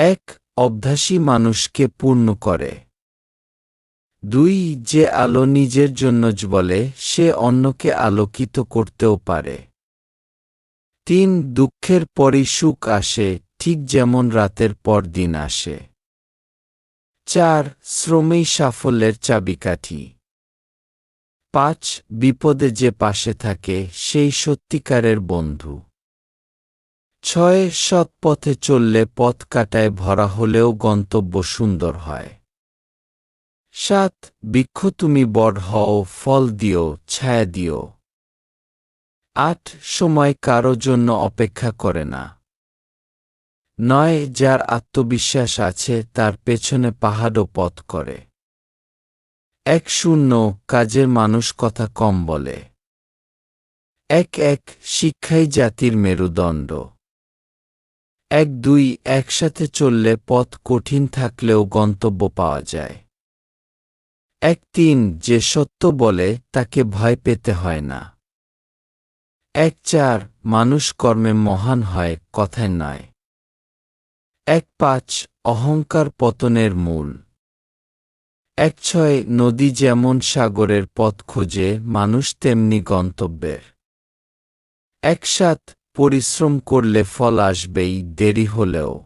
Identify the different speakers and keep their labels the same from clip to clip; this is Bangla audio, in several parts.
Speaker 1: এক অভ্যাসী মানুষকে পূর্ণ করে। দুই, যে আলো নিজের জন্য বলে, সে অন্যকে আলোকিত করতেও পারে। তিন, দুঃখের পরই সুখ আসে, ঠিক যেমন রাতের পর দিন আসে। চার, শ্রমেই সাফল্যের চাবিকাঠি। পাঁচ, বিপদে যে পাশে থাকে, সেই সত্যিকারের বন্ধু। ছয় সৎ পথে চললে পথ কাটায় ভরা হলেও গন্তব্য সুন্দর হয়। সাত, বৃক্ষ তুমি বড় হও, ফল দিও, ছায়া দিও। আট, সময় কারও জন্য অপেক্ষা করে না। নয়, যার আত্মবিশ্বাস আছে, তার পেছনে পাহাড়ও পথ করে। এক, শূন্য, কাজের মানুষ কথা কম বলে। এক এক, শিক্ষাই জাতির মেরুদণ্ড। এক দুই একসাথে চললে পথ কঠিন থাকলেও গন্তব্য পাওয়া যায়। এক তিন যে সত্য বলে তাকে ভয় পেতে হয় না। এক চার মানুষ কর্মে মহান হয়, কথায় নয়। এক পাঁচ অহংকার পতনের মূল। এক ছয় নদী যেমন সাগরের পথ খোঁজে, মানুষ তেমনি গন্তব্যের। এক সাত পরিশ্রম করলে ফল আসবেই, দেরি হলেও।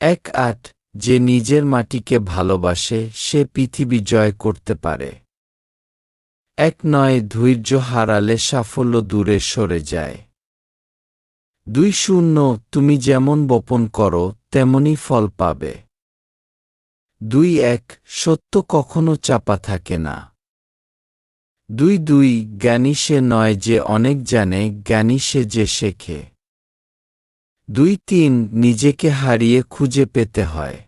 Speaker 1: এক আট, যে নিজের মাটিকে ভালোবাসে, সে পৃথিবী জয় করতে পারে। এক নয়, ধৈর্য হারালে সাফল্য দূরে সরে যায়। দুই শূন্য, তুমি যেমন বপন করো তেমনই ফল পাবে। দুই এক, সত্য কখনো চাপা থাকে না। দুই দুই, জ্ঞানী সে নয় যে অনেক জানে, জ্ঞানী সে যে শেখে। দুই তিন, নিজেকে হারিয়ে খুঁজে পেতে হয়।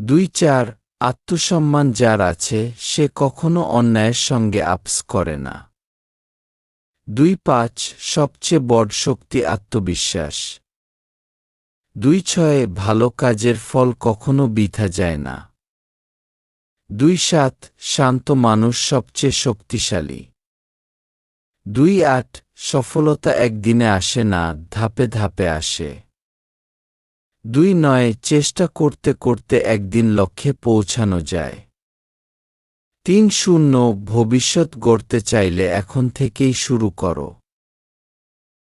Speaker 1: দুই চার, আত্মসম্মান যার আছে, সে কখনো অন্যায়ের সঙ্গে আপস করে না। দুই পাঁচ, সবচেয়ে বড় শক্তি আত্মবিশ্বাস। দুই ছয়ে, ভালো কাজের ফল কখনো বিথা যায় না। দুই সাত, শান্ত মানুষ সবচেয়ে শক্তিশালী। দুই আট, সফলতা একদিনে আসে না, ধাপে ধাপে আসে। দুই নয়, চেষ্টা করতে করতে একদিন লক্ষ্যে পৌঁছানো যায়। তিন শূন্য, ভবিষ্যৎ গড়তে চাইলে এখন থেকেই শুরু করো।